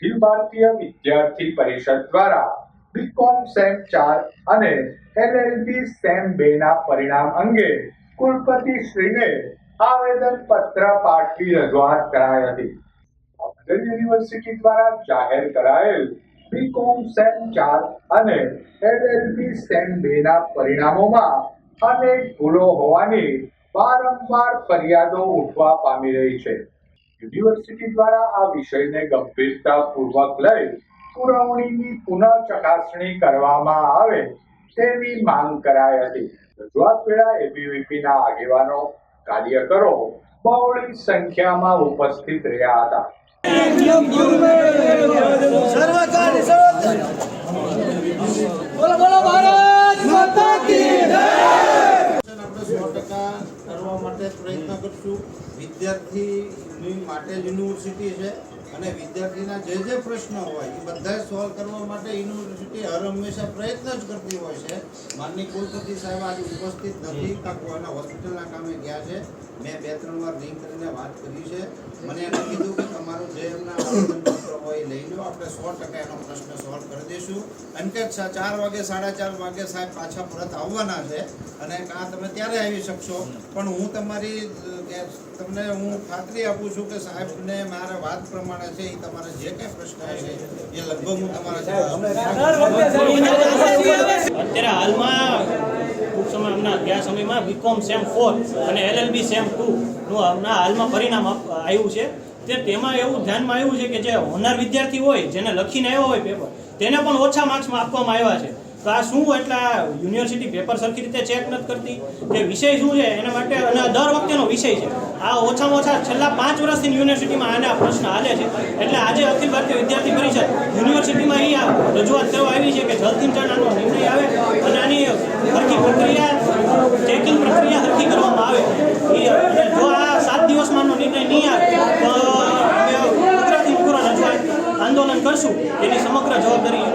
અખિલ ભારતીય વિદ્યાર્થી પરિષદ દ્વારા બીકોમ સેમ ચાર અને એલએલબી સેમ બે ના પરિણામ અંગે કુલપતિ શ્રીને આવેદન પત્ર પાઠવી રજૂઆત કરાઈ હતી. અબ્દુલ યુનિવર્સિટી દ્વારા જાહેર કરાયેલ બીકોમ સેમ ચાર અને એલએલબી સેમ બે ના પરિણામોમાં અનેક ભૂલો હોવાની વારંવાર ફરિયાદો ઉઠવા પામી રહી છે. યુનિવર્સિટી દ્વારા આ વિષયને ગંભીરતાપૂર્વક લઈ પુરવણીની પુનઃ ચકાસણી કરવામાં આવે તેવી માંગ કરાઈ હતી. રજૂઆત વેળા એબીવીપીના આગેવાનો, કાર્યકરો બહોળી સંખ્યામાં ઉપસ્થિત રહ્યા હતા. પ્રયત્ન કરશું. વિદ્યાર્થીની માટે યુનિવર્સિટી છે અને વિદ્યાર્થીના જે જે પ્રશ્ન હોય એ બધા સોલ્વ કરવા માટે યુનિવર્સિટી હર હંમેશા પ્રયત્ન જ કરતી હોય છે. માનની કુલપતિ સાહેબ આજે ઉપસ્થિત નથી. કાં કોઈના હોસ્પિટલના કામે ગયા છે. મેં બે ત્રણ વાર રિંગ કરીને વાત કરી છે. મને એને કીધું કે તમારું જે એમના આવેદનપત્ર હોય એ લઈ લો આપણે સો ટકા એનો પ્રશ્ન સોલ્વ કરી દઈશું. અને કે ચાર વાગે સાડા ચાર વાગે સાહેબ પાછા પરત આવવાના છે અને કાં તમે ત્યારે આવી શકશો. પણ હું તમારી તમને હું ખાતરી આપું છું કે સાહેબને મારા વાત પ્રમાણે છે એ તમારે જે કંઈ પ્રશ્ન છે એ લગભગ હું તમારા અત્યારે હાલમાં ટૂંક સમય હમણાં ગયા સમયમાં બીકોમ સેમ ફોર અને એલએલબી સેમ ટુ નું હમણાં હાલમાં પરિણામ આવ્યું છે. તે તેમાં એવું ધ્યાનમાં આવ્યું છે કે જે હોનાર વિદ્યાર્થી હોય, જેને લખીને આવ્યો હોય પેપર તેને પણ ઓછા માર્ક્સમાં આપવામાં આવ્યા છે. તો આ શું એટલે યુનિવર્સિટી પેપર સરખી રીતે ચેક નથી કરતી? તે વિષય શું છે? એના માટે અને દર વખતેનો વિષય છે. આ ઓછામાં ઓછા છેલ્લા પાંચ વર્ષથી યુનિવર્સિટીમાં આને પ્રશ્ન હાલે છે. એટલે આજે અખિલ ભારતીય વિદ્યાર્થી પરિષદ યુનિવર્સિટીમાં એ રજૂઆત કરવા આવી છે કે જલ્દી જલ્દ ಜವಾಬ್ದಾರಿ